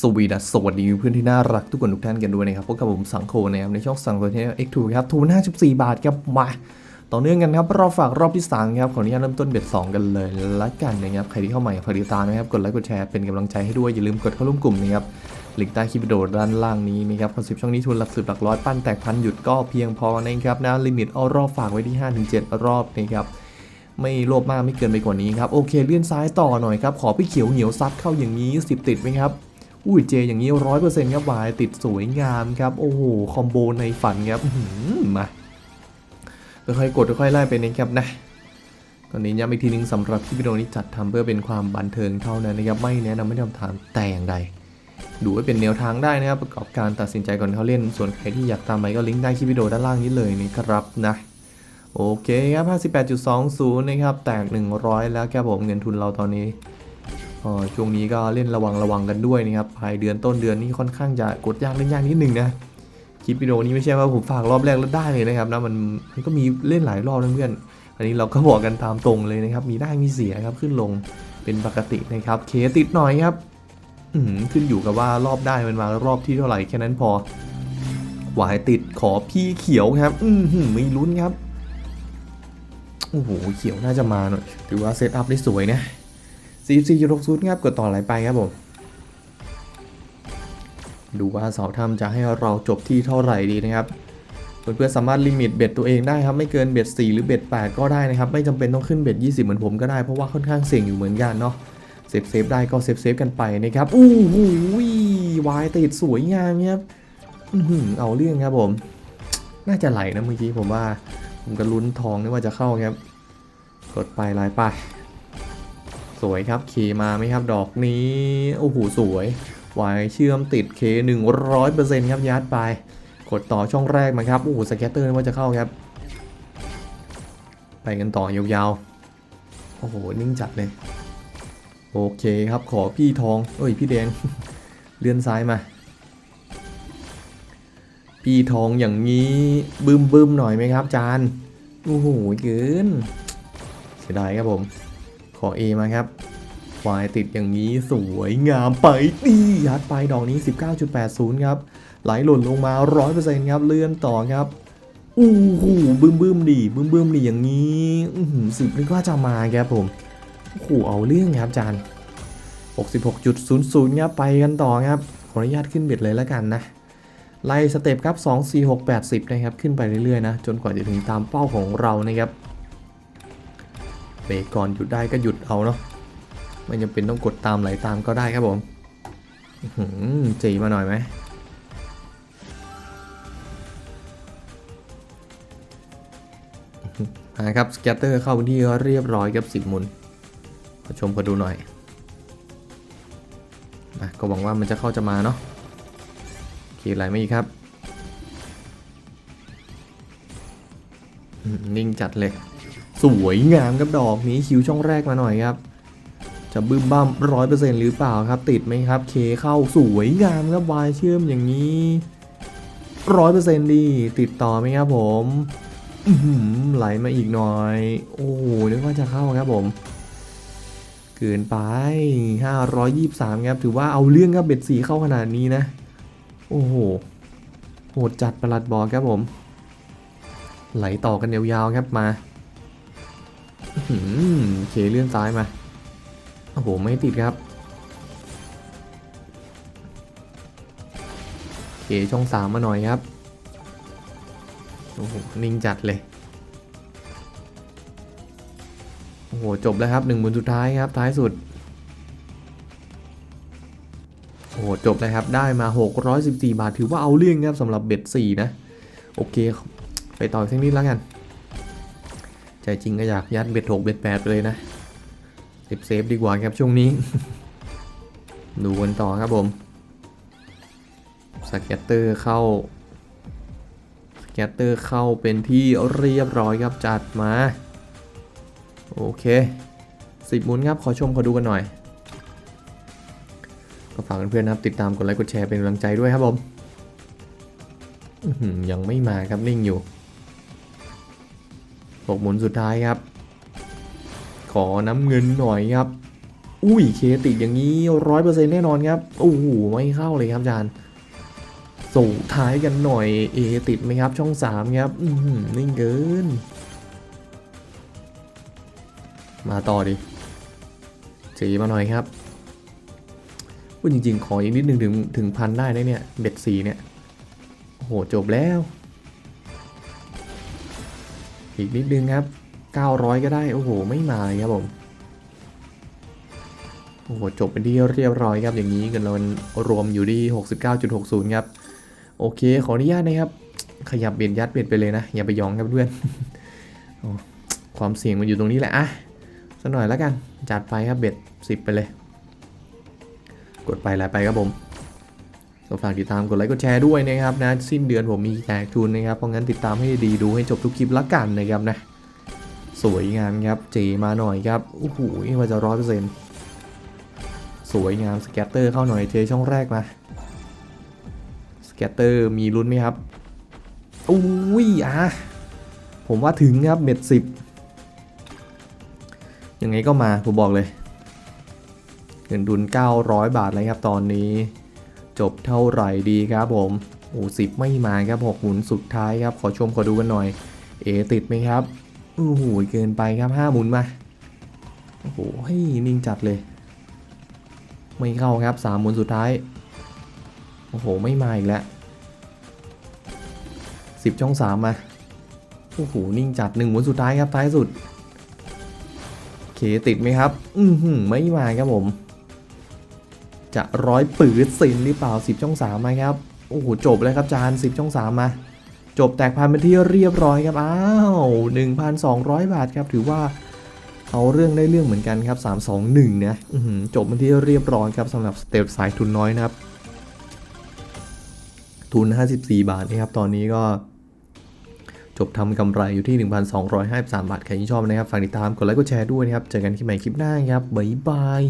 สวีดัสสวัสดีเพื่อนที่น่ารักทุกคนทุกท่านกันด้วยนะครับพบกับผมสังโคนะครับในช่องสังโคเทนเอ็กทูครับทูน54บาทครับมาต่อเนื่องกันครับรอบฝากรอบที่3ครับขออนุญาตเริ่มต้นเบ็ด2กันเลยละกันนะครับใครที่เข้าใหม่ฝากติดตามนะครับกดไลค์กดแชร์เป็นกำลังใจให้ด้วยอย่าลืมกดเข้าร่วมกลุ่มนะครับลิงก์ใต้คลิปวิดีโอด้านล่างนี้นะครับคอนเซปต์ช่องนี้ทุนหลักสิบหลักร้อยปั้นแตกพันหยุดก็เพียงพอนะครับนะลิมิตเอารอบฝากไว้ที่5-7 รอบนะครับไม่โลภมากไม่เกินไปกว่านี้ครับโอเคเลื่อนซ้ายต่อหน่อยครับขอพี่เขียวเหนียวซัดเข้าอย่างนี้10ติดไหมครับ อุ้ยเจอย่างนี้ร้อยเปอร์เซ็นต์ครับวายติดสวยงามครับ โอ้โห คอมโบในฝันครับมาค่อยๆกดค่อยๆไล่ไปนะครับนะตอนนี้ย้ำอีกทีนึงสำหรับที่วิดีโอนี้จัดทำเพื่อเป็นความบันเทิงเท่านั้นนะครับไม่แนะนำไม่ทำทางแต่อย่างใดดูไว้เป็นแนวทางได้นะครับประกอบการตัดสินใจก่อนเข้าเล่น ส่วนใครที่อยากตามไปก็ลิงก์ได้ที่วิดีโอด้านล่างนี้เลยนะครับนะโอเคครับ 58.20 นะครับ แตก 100 แล้วครับผมเงินทุนเราตอนนี้ ช่วงนี้ก็เล่นระวังระวังกันด้วยนะครับภายเดือนต้นเดือนนี้ค่อนข้างจะกดยากเล่นยากนิดนึงนะคลิปวิดีโอนี้ไม่ใช่ว่าผมฝากรอบแรกแล้วได้เลยนะครับนะมันมันก็มีเล่นหลายรอบนะเพื่อนอันนี้เราก็บอกกันตามตรงเลยนะครับ มีได้มีเสียครับขึ้นลงเป็นปกตินะครับเคติดหน่อยครับอืมขึ้นอยู่กับว่ารอบได้มันมารอบที่เท่าไหร่แค่นั้นพอหวายติดขอพี่เขียวครับ อืมหืมไม่ลุ้นครับโอ้โหเขียวน่าจะมาหน่อยถือว่าเซตอัพได้สวยนะ 44.60ครับกดต่อไหลไปครับผมดูว่าเสาถ้ำจะให้เราจบที่เท่าไหร่ดีนะครับเพื่อนๆสามารถลิมิตเบ็ดตัวเองได้ครับ ไม่เกินเบ็ด4หรือเบ็ด8ก็ได้นะครับ ไม่จำเป็นต้องขึ้นเบ็ด20 เหมือนผมก็ได้เพราะว่าค่อนข้างเสี่ยงอยู่เหมือนกันเนาะเซฟเซฟได้ก็เซฟเซฟกันไปนะครับอู้หูวายติดสวยงามครับอื้อหือเอาเรื่องครับผม น่าจะไหลนะเมื่อกี้ผมว่า ผมก็ลุ้นทองนี่ว่าจะเข้าครับ กดไปลายไป สวยครับเคมาไหมครับดอกนี้ โอ้โหสวยวายเชื่อมติดเคหนึ่งร้อยเปอร์เซ็นต์ครับยัดไป กดต่อช่องแรกมาครับโอ้โหสแกตเตอร์นี่ว่าจะเข้าครับ ไปกันต่อยาวๆ โอ้โหนิ่งจัดเลย โอเคครับขอพี่ทองเอ้ยพี่แดง เลื่อนซ้ายมา พี่ทองอย่างนี้บึมบึมๆหน่อยไหมครับจานโอ้โหเกินเสียดายครับผม ขอ A มาครับควายติดอย่างนี้สวยงามไปดียัดไปดอกนี้ 19.80 ครับ ไหลหล่นลงมา 100%ครับ เลื่อนต่อครับอู้หูบึมบึมดีบึมบึมดีอย่างนี้สิบนึกว่าจะมาครับผมโอ้โหเอาเรื่องครับจาน66.00ครับไปกันต่อครับขออนุญาตขึ้นเบ็ดเลยแล้วกันนะไล่สเต็ปครับ 2 4 6 8 0 นะครับ ขึ้นไปเรื่อยๆนะ จนกว่าจะถึงตามเป้าของเรานะครับ เบรกก่อนหยุดได้ก็หยุดเอาเนาะไม่จำเป็นต้องกดตามไหลตามก็ได้ครับผมหือจีมาหน่อยไหมอ่าครับสแกตเตอร์เข้าที่เรียบร้อยกับสิบมุนขอชมขอดูหน่อยอะก็หวังว่ามันจะเข้าจะมาเนาะโอเคไหลไม่อีกครับ นิ่งจัดเลย สวยงามครับดอกนี้คิวช่องแรกมาหน่อยครับ จะบึ้มบ้ามร้อยเปอร์เซ็นต์หรือเปล่าครับ ติดไหมครับ เคเข้าสวยงามครับวายเชื่อมอย่างนี้ร้อยเปอร์เซ็นต์ดี ติดต่อไหมครับผมไหลมาอีกหน่อย โอ้โหนึกว่าจะเข้าครับผมเกินไป 523 ครับ ถือว่าเอาเรื่องครับเบ็ดสีเข้าขนาดนี้นะ โอ้โห โหดจัดประหลัดบอกครับผม ไหลต่อกันยาวๆครับมา เคเลื่อนซ้ายมา โอ้โห ไม่ติดครับ เคช่องสามมาหน่อยครับ โอ้โห นิ่งจัดเลย โอ้โห จบแล้วครับหนึ่งหมุนสุดท้ายครับ ท้ายสุด โอ้โห จบเลยครับ ได้มา 614 บาท ถือว่าเอาเรื่องครับสำหรับเบ็ด4นะ โอเค ไปต่ออีกสักนิดแล้วกัน ใจจริงก็อยากยัดเบ็ด6เบ็ด8ไปเลยนะเซฟเซฟดีกว่าครับช่วงนี้ ดูกันต่อครับผมสแกตเตอร์เข้าสแกตเตอร์เข้าเป็นที่เรียบร้อยครับจัดมา โอเคสิบหมุนครับขอชมขอดูกันหน่อย ก็ฝากเพื่อนๆนะครับ ติดตามกดไลค์กดแชร์เป็นกำลังใจด้วยครับผมยังไม่มาครับนิ่งอยู่ หกหมุนสุดท้ายครับ ขอน้ำเงินหน่อยครับ อุ้ยเคติดอย่างนี้ร้อยเปอร์เซ็นต์แน่นอนครับโอ้โหไม่เข้าเลยครับอาจารย์ส่งท้ายกันหน่อยเอติดไหมครับ ช่องสามครับอือหือนิ่งเกิน มาต่อดิเจมาหน่อยครับพูดจริง ๆ ขออีกนิดนึงถึงถึงพันได้นะเนี่ย เบ็ดสีเนี่ย โอ้โห จบแล้ว อีกนิดนึงครับ 900 ก็ได้ โอ้โห ไม่มาเลยครับผม โอ้โห จบเป็นที่เรียบร้อยครับ อย่างนี้เงินรางวัลรวมอยู่ที่ 69.60 ครับ โอเค ขออนุญาตนะครับ ขยับเบียดยัดเบียดไปเลยนะ อย่าไปยองครับเพื่อนอความเสี่ยงมันอยู่ตรงนี้แหละอะสักหน่อยแล้วกัน จัดไปครับเบ็ด10 ไปเลย กดไปแล้วไปครับผม ก็ฝากติดตามกดไลค์กดแชร์ด้วยนะครับนะสิ้นเดือนผมมีแจกทุนนะครับเพราะงั้นติดตามให้ดีดูให้จบทุกคลิปละกันนะครับนะสวยงามครับเจมาหน่อยครับโอ้โหว่าจะร้อยเปอร์เซ็นต์สวยงามสแกตเตอร์เข้าหน่อยเจช่องแรกมาสแกตเตอร์มีลุ้นไหมครับอุ้ยอะผมว่าถึงครับเม็ดสิบยังไงก็มาผมบอกเลยเงินดุล900 บาทเลยครับตอนนี้ จบเท่าไหร่ดีครับผมโอ้สิบไม่มาครับหกหมุนสุดท้ายครับ ขอชมขอดูกันหน่อย เอติดไหมครับโอ้โหเกินไปครับห้าหมุนมาโอ้โหนิ่งจัดเลย ไม่เข้าครับสามหมุนสุดท้ายโอ้โหไม่มาอีกแล้วสิบช่องสามมาโอ้โหนิ่งจัดหนึ่งหมุนสุดท้ายครับท้ายสุดเคติดไหมครับ อือหือไม่มาครับผม จะร้อยปืดสินหรือเปล่า 10 ช่อง3มาครับ โอ้โห จบแล้วครับจาน 10 ช่อง3มาจบแตกพันเป็นที่เรียบร้อยครับ อ้าว 1,200 บาทครับ ถือว่าเอาเรื่องได้เรื่องเหมือนกันครับ 321 นะจบเป็นที่เรียบร้อยครับสำหรับสเต็ปสายทุนน้อยนะครับ ทุน 54 บาทนะครับ ตอนนี้ก็จบทำกำไรอยู่ที่ 1,253 บาท ใครที่ชอบนะครับ ฝากติดตาม กดไลค์ กดแชร์ด้วยนะครับ เจอกันที่ใหม่คลิปหน้าครับ บ๊ายบาย